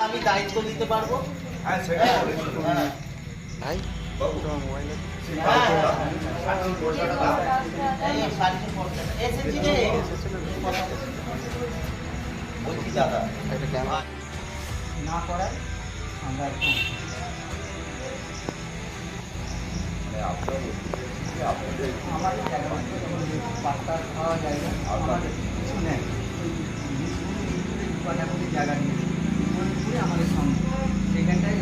আমি দায়িত্ব নিতে পারব। ভাই হ্যাঁ, না করায় আমরা মানে আমাদের পাত্তা খাওয়া জায়গা আমাদের কিছু নেই। জায়গা নিয়ে মণিপুরে আমাদের সঙ্গে। সেখানটায়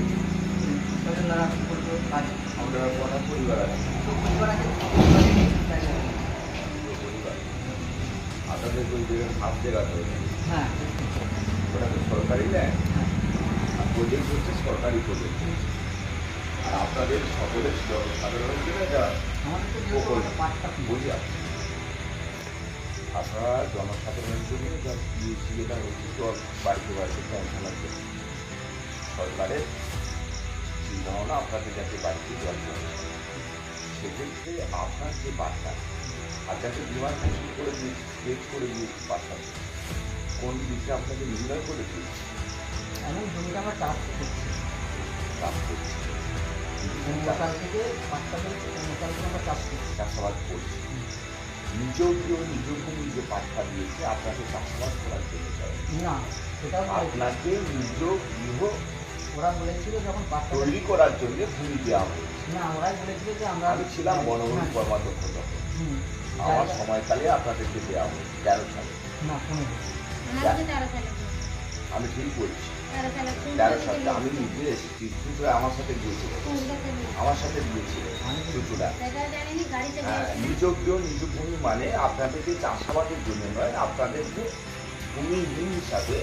করতো কাজ আমরা কটা পরিবার আছে? তো পরিবার আপনাদের ওই যে হাফ জায়গা তো হ্যাঁ। ওটা তো সরকারি ল্যান্ড আর প্রজেক্ট হচ্ছে সরকারি প্রজেক্ট আর আপনাদের সকলের সাধারণ যা প্রকল্প পাট্টা আপনারা জনসাধারণের জন্য যা পিএইচি যেটা হচ্ছে বাড়িতে বাড়িতে পৌঁছানোর জন্য সরকারের চিন্তাভাবনা আপনাকে যাতে বাড়িতে জল সেক্ষেত্রে আপনার যে বার্তা আর যাতে বিমান করে দিয়ে স্কেচ করে দিয়ে বার্তা কোন দিকে আপনাকে নির্ণয় করে দিয়েছে এমন জমিটা আমরা চাষ করছি। কাজ করছে। মোটাল থেকে পাঁচটা থেকে মোটাল থেকে আমরা চাষ করছি। চাষাবাদ করছে। নিজ গৃহ নিজ ভূমি যে পাঠা দিয়েছে আপনাকে চাষবাস করার জন্য না সেটা। আপনাকে নিজ গৃহ ওরা বলেছিল যখন পাঁচটা তৈরি করার জন্য ভূমি দেওয়া হবে না ওরাই বলেছিল যে আমরা আমি ছিলাম বনভূমি হ্যাঁ, কর্মাধ্যক্ষ তখন হুম, আমার সময়কালে আপনাদেরকে দেওয়া হবে তেরো সালে। না তেরো সালে আমি ঠিক বলছি তেরো সালে আমি নিজে এসেছি চুচুড়া আমার সাথে গিয়েছিল আমার সাথে গিয়েছিল হ্যাঁ নিজ গৃহ নিজ ভূমি মানে আপনাদেরকে চাষাবাদের জন্য নয় আপনাদেরকে ভূমিহীন হিসাবে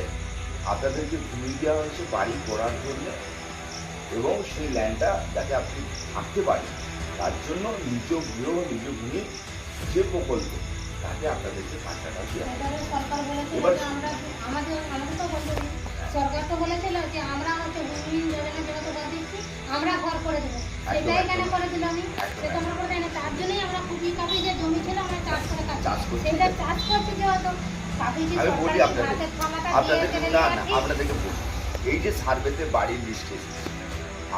আপনাদেরকে ভূমি দেওয়া হয়েছে বাড়ি করার জন্য এবং সেই ল্যান্ডটা যাতে আপনি থাকতে পারেন তার জন্য নিজ গৃহ নিজ ভূমি যে প্রকল্প তাতে আপনাদেরকে সরকার বলেছিল এবার- দিল আমি। আমরা দেয় তার জন্যই আমরা খুবই কাপি যে জমি ছিল আমরা চাষ করে সেটা চাষ করছি কাপি যে সরকারি ক্ষমতা আপনাদের না না আপনাদেরকে বলি। এই যে সার্ভেতে বাড়ির লিস্ট এসেছে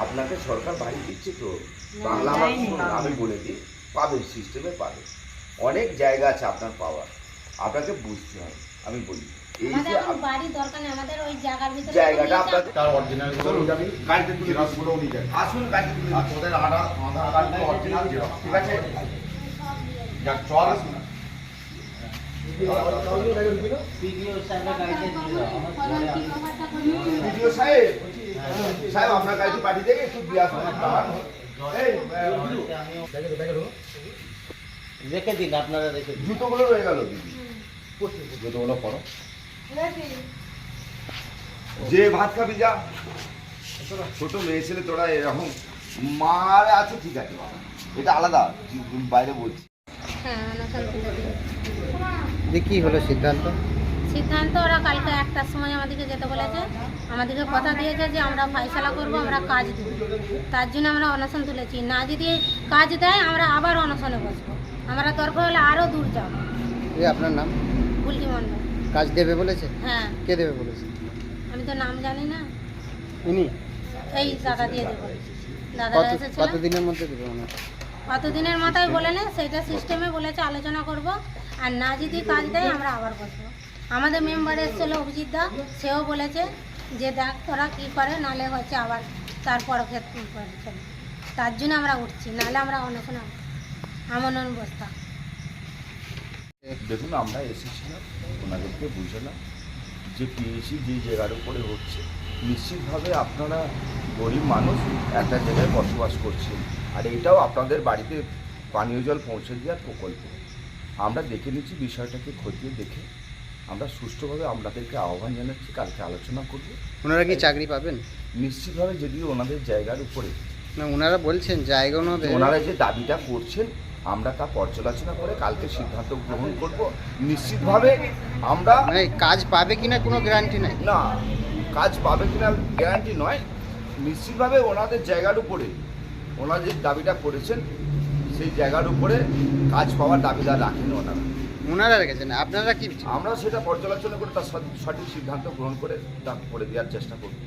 আপনাকে সরকার বাড়ি দিচ্ছে তো? বাংলা আমি বলে দিই পাবেন সিস্টেমে পাবেন অনেক জায়গা আছে আপনার পাওয়ার। আপনাকে বুঝতে হবে আমি বলি। আমাদের এখন বাড়ি দরকার নেই আমাদের ওই জায়গার ভিতরে জায়গাটা দিয়েছে, তার অরিজিনালগুলো যাবি। গাড়িতে তুলে আসুন গাড়ি তুলে তোদের Aadhaar Aadhaar card original xerox ঠিক আছে? যাক চল। গাড়িতে। বিডিও সাহেব? সাহেব আপনার গাড়ি পাঠিয়ে দেবে একটু দিয়ে আসুন। এই রেখে দিন আপনারা রেখে জুতোগুলো রয়ে গেল দিদি। জুতোগুলো পরো। যে ভাত খাবি যা। ছোট মেয়ে ছেলে তোরা এরকম মার আছে ঠিক আছে বাবা। এটা আলাদা বাইরে বলছি। হ্যাঁ। যে কি হলো সিদ্ধান্ত? সিদ্ধান্ত ওরা কালকে একটার সময় আমাদেরকে যেতে বলেছে। আমাদেরকে কথা দিয়েছে যে আমরা ফয়সলা করব আমরা কাজ দেব। তার জন্য আমরা অনশন তুলেছি। না যদি কাজ দেয় আমরা আবার অনশনে বসবো। আমরা দরকার হলে আরও দূর যাব। আপনার নাম? বুলটি মণ্ডল। কাজ দেবে বলেছে? হ্যাঁ। কে দেবে বলেছে? আমি তো নাম জানি না। ইনি? এই দাদা দিয়ে দেবো। দাদারা কত এসেছিল। কতদিনের মধ্যে দেবে মনে হয়? কতদিনের মাথায় বলে না সেটা সিস্টেমে বলেছে আলোচনা করব। আর না যদি কাজ দেয় আমরা আবার বসবো। আমাদের মেম্বার এসেছিল অভিজিৎ দা সেও বলেছে যে দেখ তোরা কী করে নালে হচ্ছে আবার তারপর ক্ষেত্রে তার জন্য আমরা উঠছি নাহলে আমরা অনশন আমনন বসতাম দেখুন আমরা এসেছিলাম ওনাদেরকে বুঝালাম যে পিএইচি যে জায়গার উপরে হচ্ছে নিশ্চিতভাবে আপনারা গরিব মানুষ একটা জায়গায় বসবাস করছেন। আর এটাও আপনাদের বাড়িতে পানীয় জল পৌঁছে দেওয়ার প্রকল্প। আমরা দেখে নিচ্ছি বিষয়টাকে খতিয়ে দেখে। আমরা সুষ্ঠুভাবে আপনাদেরকে আহ্বান জানাচ্ছি কালকে আলোচনা করব। ওনারা কি চাকরি পাবেন? নিশ্চিতভাবে যদি ওনাদের জায়গার উপরে না ওনারা বলছেন জায়গা ওনাদের ওনারা যে দাবিটা করছেন আমরা তা পর্যালোচনা করে কালকে সিদ্ধান্ত গ্রহণ করব। নিশ্চিতভাবে আমরা মানে কাজ পাবে কিনা কোনো গ্যারান্টি নাই? না কাজ পাবে কিনা গ্যারান্টি নয়। নিশ্চিতভাবে ওনাদের জায়গার উপরে ওনারা যে দাবিটা করেছেন সেই জায়গার উপরে কাজ পাওয়ার দাবিদার রাখেন ওনারা। ওনারা রেখেছেন আপনারা কি আমরা সেটা পর্যালোচনা করে তার সঠিক সিদ্ধান্ত গ্রহণ করে তা করে দেওয়ার চেষ্টা করব।